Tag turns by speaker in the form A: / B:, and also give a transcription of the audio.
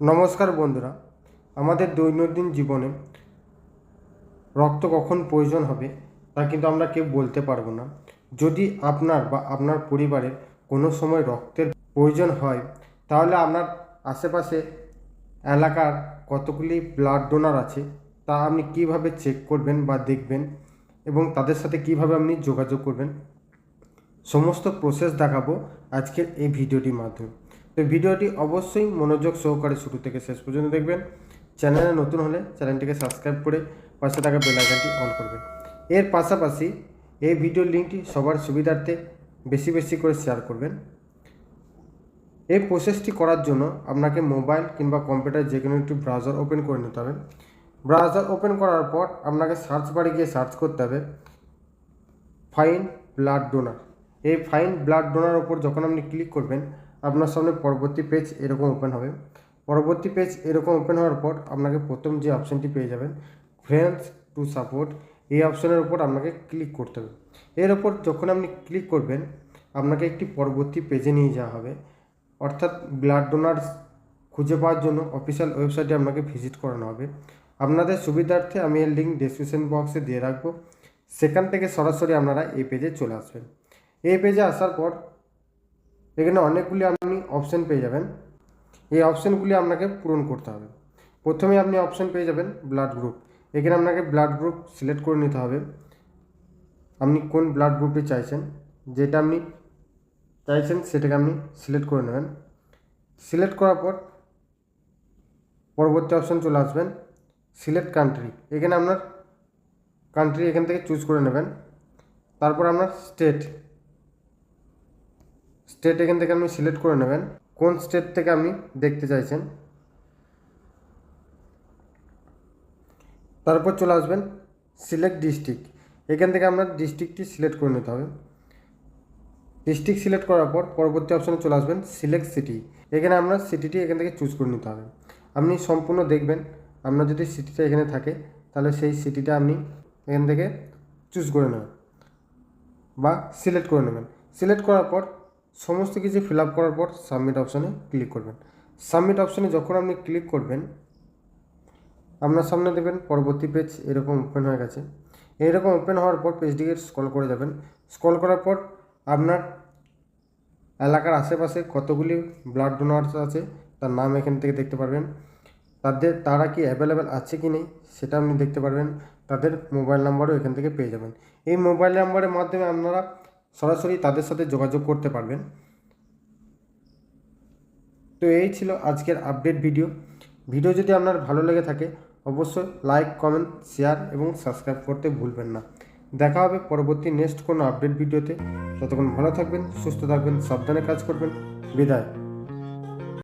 A: নমস্কার বন্ধুরা, আমাদের দৈনন্দিন জীবনে রক্ত কখন প্রয়োজন হবে তা কিন্তু আমরা কেউ বলতে পারব না। যদি আপনার বা আপনার পরিবারের কোনো সময় রক্তের প্রয়োজন হয়, তাহলে আপনার আশেপাশে এলাকার কতগুলি ব্লাড ডোনার আছে তা আপনি কীভাবে চেক করবেন বা দেখবেন এবং তাদের সাথে কীভাবে আপনি যোগাযোগ করবেন, সমস্ত প্রসেস দেখাবো আজকের এই ভিডিওটির মাধ্যমে। তো ভিডিওটি অবশ্যই মনোযোগ সহকারে শুরু থেকে শেষ পর্যন্ত দেখবেন। চ্যানেলে নতুন হলে চ্যানেলটিকে সাবস্ক্রাইব করে পাশে থাকা বেল আইকনটি অন করবেন। এর পাশাপাশি এই ভিডিওর লিঙ্কটি সবার সুবিধার্থে বেশি বেশি করে শেয়ার করবেন। এই প্রসেসটি করার জন্য আপনাকে মোবাইল কিংবা কম্পিউটার যে কোনো একটি ব্রাউজার ওপেন করে নিতে হবে। ব্রাউজার ওপেন করার পর আপনাকে সার্চ বারে গিয়ে সার্চ করতে হবে ফাইন ব্লাড ডোনার এই ফাইন ব্লাড ডোনার ওপর যখন আপনি ক্লিক করবেন আপনার সামনে পরবর্তী পেজ এরকম ওপেন হবে। পরবর্তী পেজ এরকম ওপেন হওয়ার পর আপনাকে প্রথম যে অপশানটি পেয়ে যাবেন ফ্রেন্ডস টু সাপোর্ট এই অপশানের উপর আপনাকে ক্লিক করতে হবে। এর ওপর যখন আপনি ক্লিক করবেন, আপনাকে একটি পরবর্তী পেজে নিয়ে যাওয়া হবে। অর্থাৎ ব্লাড ডোনার খুঁজে পাওয়ার জন্য অফিসিয়াল ওয়েবসাইটে আপনাকে ভিজিট করানো হবে। আপনাদের সুবিধার্থে আমি এর লিঙ্ক ডিসক্রিপশন বক্সে দিয়ে রাখব। সেখান থেকে সরাসরি আপনারা এই পেজে চলে আসবেন। এই পেজে আসার পর এখানে অনেকগুলি আপনি অপশান পেয়ে যাবেন। এই অপশানগুলি আপনাকে পূরণ করতে হবে। প্রথমে আপনি অপশান পেয়ে যাবেন ব্লাড গ্রুপ এখানে আপনাকে ব্লাড গ্রুপ সিলেক্ট করে নিতে হবে। আপনি কোন ব্লাড গ্রুপটি চাইছেন, যেটা আপনি চাইছেন সেটাকে আপনি সিলেক্ট করে নেবেন। সিলেক্ট করার পর পরবর্তী অপশান চলে আসবেন সিলেক্ট কান্ট্রি এখানে আপনার কান্ট্রি এখান থেকে চুজ করে নেবেন। তারপর আপনার স্টেট স্টেট এখান থেকে আপনি সিলেক্ট করে নেবেন। কোন স্টেট থেকে আপনি দেখতে চাইছেন। তারপর চলে আসবেন সিলেক্ট ডিস্ট্রিক্ট এখান থেকে আপনার ডিস্ট্রিক্টটি সিলেক্ট করে নিতে হবে। ডিস্ট্রিক্ট সিলেক্ট করার পর পরবর্তী অপশানে চলে আসবেন সিলেক্ট সিটি এখানে আপনার সিটিটি এখান থেকে চুজ করে নিতে হবে। আপনি সম্পূর্ণ দেখবেন, আপনার যদি সিটিটা এখানে থাকে, তাহলে সেই সিটিটা আপনি এখান থেকে চুজ করে নেবেন বা সিলেক্ট করে নেবেন। সিলেক্ট করার পর সমস্ত কিছু ফিল আপ করার পর সাবমিট অপশানে ক্লিক করবেন। সাবমিট অপশানে যখন আপনি ক্লিক করবেন, আপনার সামনে দেবেন পরবর্তী পেজ এরকম ওপেন হয়ে গেছে। এইরকম ওপেন হওয়ার পর পেজটিকে স্ক্রল করে যাবেন। স্ক্রল করার পর আপনার এলাকার আশেপাশে কতগুলি ব্লাড ডোনার্স আছে, তার নাম এখান থেকে দেখতে পারবেন। তাদের, তারা কি অ্যাভেলেবেল আছে কি নেই, সেটা আপনি দেখতে পারবেন। তাদের মোবাইল নাম্বারও এখান থেকে পেয়ে যাবেন। এই মোবাইল নাম্বারের মাধ্যমে আপনারা সরাসরি তাদের সাথে যোগাযোগ করতে পারবেন। তো এই ছিল আজকের আপডেট ভিডিও ভিডিও যদি আপনার ভালো লেগে থাকে, অবশ্যই লাইক কমেন্ট শেয়ার এবং সাবস্ক্রাইব করতে ভুলবেন না। দেখা হবে পরবর্তী নেক্সট কোনো আপডেট ভিডিওতে যতক্ষণ ভালো থাকবেন, সুস্থ থাকবেন, সাবধানে কাজ করবেন। বিদায়।